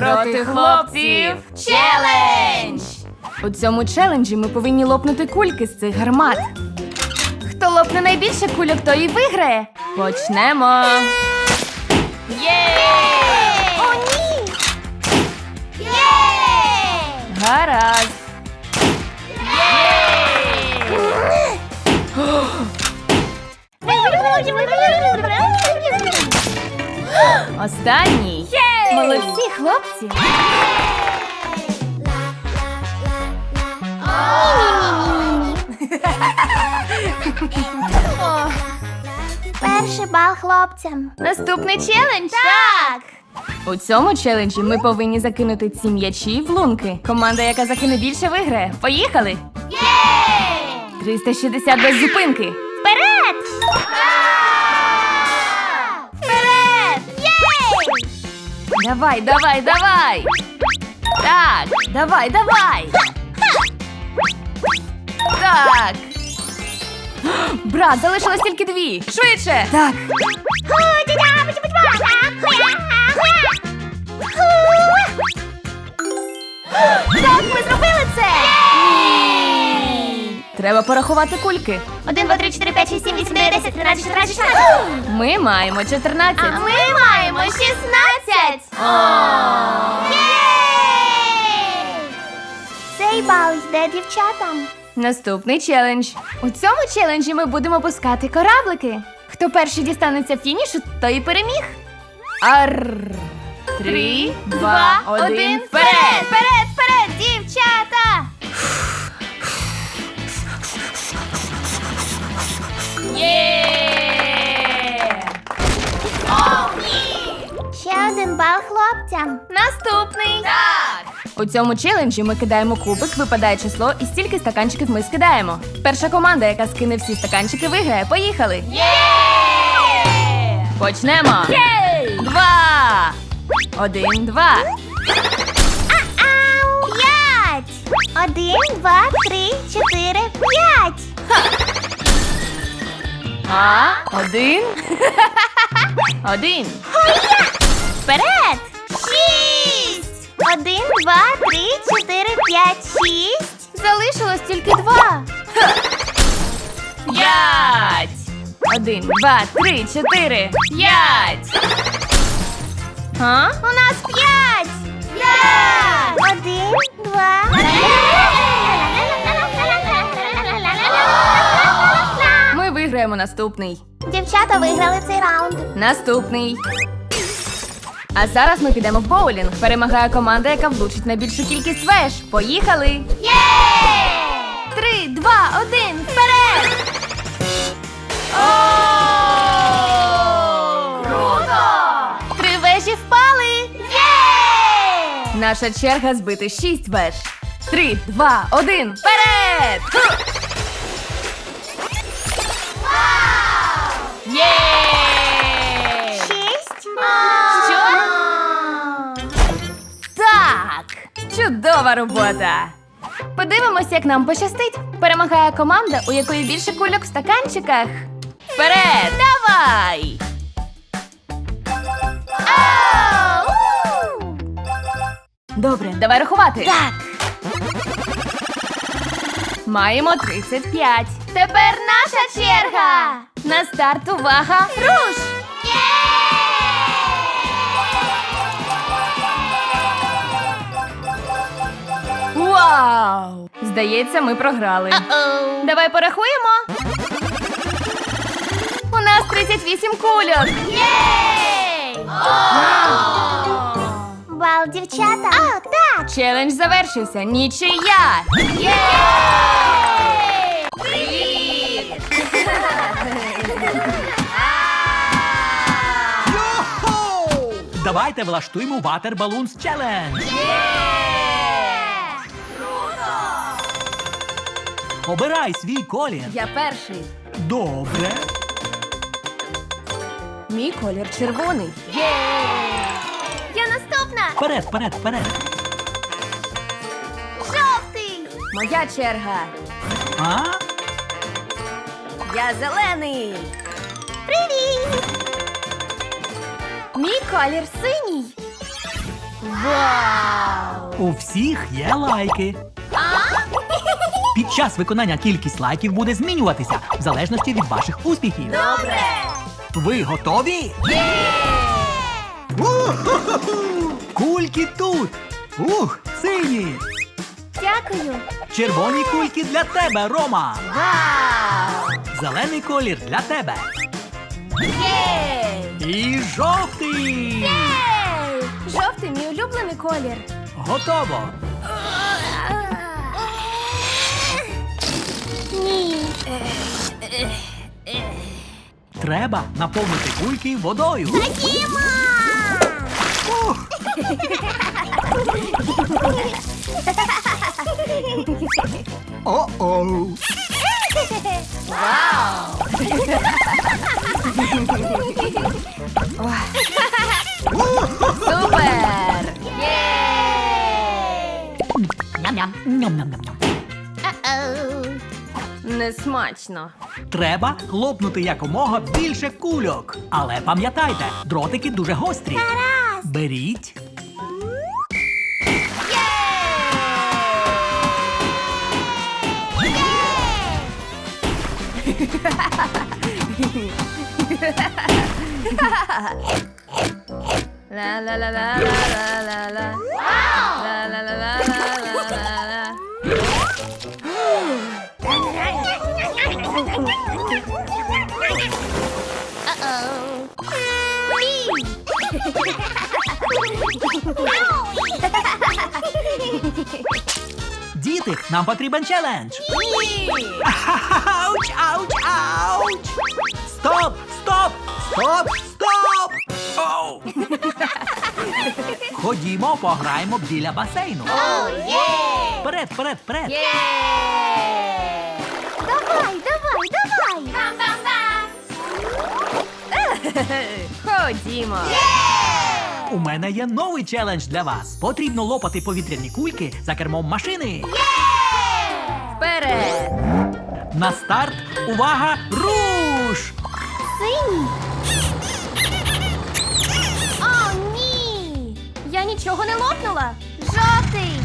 проти хлопців челендж! У цьому челенджі ми повинні лопнути кульки з цих гармат. Хто лопне найбільше кульок, той і виграє. Почнемо. Перший бал хлопцям. Наступний челендж. Так! У цьому челенджі ми повинні закинути ці м'ячі в лунки. Команда, яка закине більше, виграє. Поїхали! Є! 360 без зупинки. Вперед! Вперед! Єй! Давай, давай, давай! Так, давай, давай! Так! Брат, залишилось тільки дві! Швидше! Так! Так, ми зробили це! Треба порахувати кульки. 1, 2, 3, 4, 5, 6, 7, 8, 9, 10, 13, 14, 16. Ми маємо 14. А ми маємо 16. Єй! Цей бал йде дівчатам. Наступний челендж. У цьому челенджі ми будемо пускати кораблики. Хто перший дістанеться фінішу, той і переміг. Ар. Три, два, один, вперед! Вперед, вперед, дівчата! Є! Ще один бал хлопцям. Наступний! Так! У цьому челенджі ми кидаємо кубик, випадає число і стільки стаканчиків ми скидаємо. Перша команда, яка скине всі стаканчики, виграє. Поїхали! Є! Почнемо! Два! Один, два. Ау! П'ять! Один, два, три, чотири, п'ять! А? Один. Один. Вперед! Один, два, три, чотири, п'ять, шість. Залишилось тільки два. П'ять. Один, два, три, чотири, п'ять. А? У нас п'ять! П'ять! Один, два. Ми виграємо наступний. Дівчата виграли цей раунд. Наступний. А зараз ми підемо в боулінг. Перемагає команда, яка влучить найбільшу кількість веж. Поїхали! Є! Три, два, один, вперед! Круто! Три вежі впали! Є! Наша черга збити шість веж. Три, два, один, вперед! Є! Чудова робота! Подивимося, як нам пощастить. Перемагає команда, у якої більше кульок в стаканчиках. Вперед! Давай! Ау! Добре, давай рахувати. Так. Маємо 35. Тепер наша черга. На старт увага! Руш! Вау! Здається, ми програли. Давай порахуємо. У нас 38 кульок. Єй! Бал дівчата. А, так. Челендж завершився. Нічия. Єй! Привіт! Давайте влаштуємо Water Balloons Challenge! Обирай свій колір. Я перший. Добре. Мій колір червоний. Є! Я наступна. Вперед, вперед, вперед. Жовтий. Моя черга. А? Я зелений. Привіт. Мій колір синій. Вау! У всіх є лайки. Під час виконання кількість лайків буде змінюватися в залежності від ваших успіхів. Добре! Ви готові? Кульки тут. Ух, сині. Дякую! Червоні кульки для тебе, Рома. Вау! Зелений колір для тебе. Єй! І жовтий. Ей! Жовтий мій улюблений колір. Готово. Ні! Треба наповнити кульки водою. Ходімо! Ух, о-оу. Супер! Ням-ням. Ням-ням-ням-ням. О-оу. Несмачно. Треба хлопнути якомога більше кульок. Але пам'ятайте, дротики дуже гострі. Гаразд! Беріть. La Діти, нам потрібен челендж. Ауч, ауч, ауч! Стоп! Стоп! Стоп! Стоп! Оу! Ходімо, пограємо біля басейну. Вперед, вперед, вперед! Є! Давай, давай, давай! Бам-бам-бам! Ходімо. У мене є новий челендж для вас. Потрібно лопати повітряні кульки за кермом машини. Вперед! На старт! Увага! Руш! Синій! О, ні! Я нічого не лопнула. Жовтий!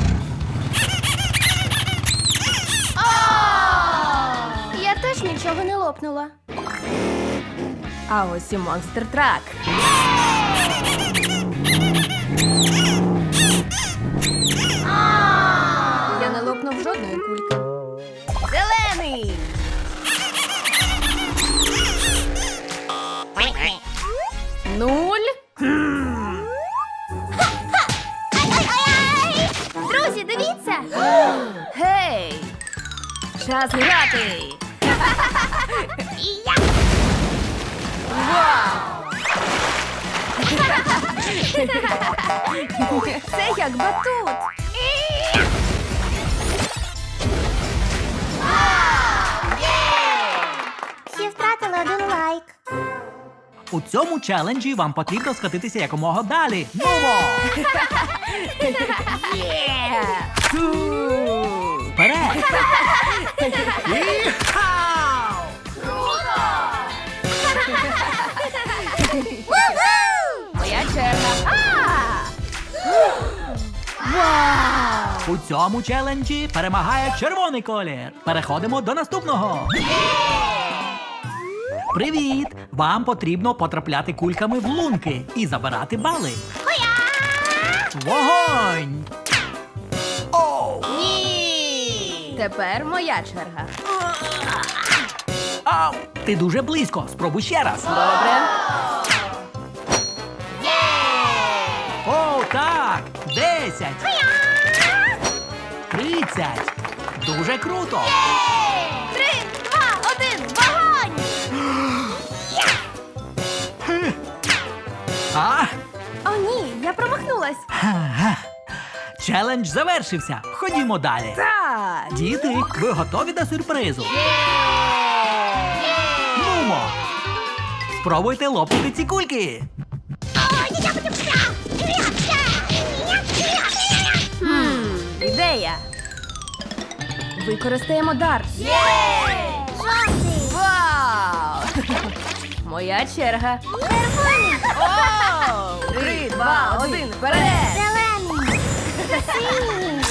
Я теж нічого не лопнула. А ось і монстр трак. Я не лопнув жодної кульки. Зелений! Нуль. Ай-ай-ай! Друзі, дивіться! Гей! Час грати! І я! Це як батут. Всі втратили один лайк. У цьому челенджі вам потрібно скатитися якомога далі. Нумо! Вперед! Іхау! У цьому челенджі перемагає червоний колір. Переходимо до наступного. Привіт! Вам потрібно потрапляти кульками в лунки і забирати бали. Вогонь! Ні! Тепер моя черга. Ау! Ти дуже близько. Спробуй ще раз. Добре. Так! Десять! Тридцять! Дуже круто! Три, два, один, вогонь! А? О, ні, я промахнулась. Челендж завершився. Ходімо далі. Так. Діти, ви готові до сюрпризу? Нумо! Спробуйте лопнути ці кульки. ідея. Використаємо дар. Жовтий! Вау! Моя черга. Червоний! О! Три, два, один, вперед! Зелений! Синій!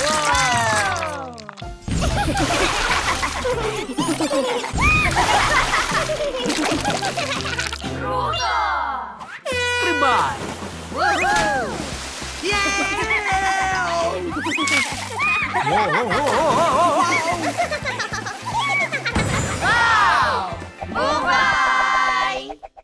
Круто! 哦哦哦哦哦哦！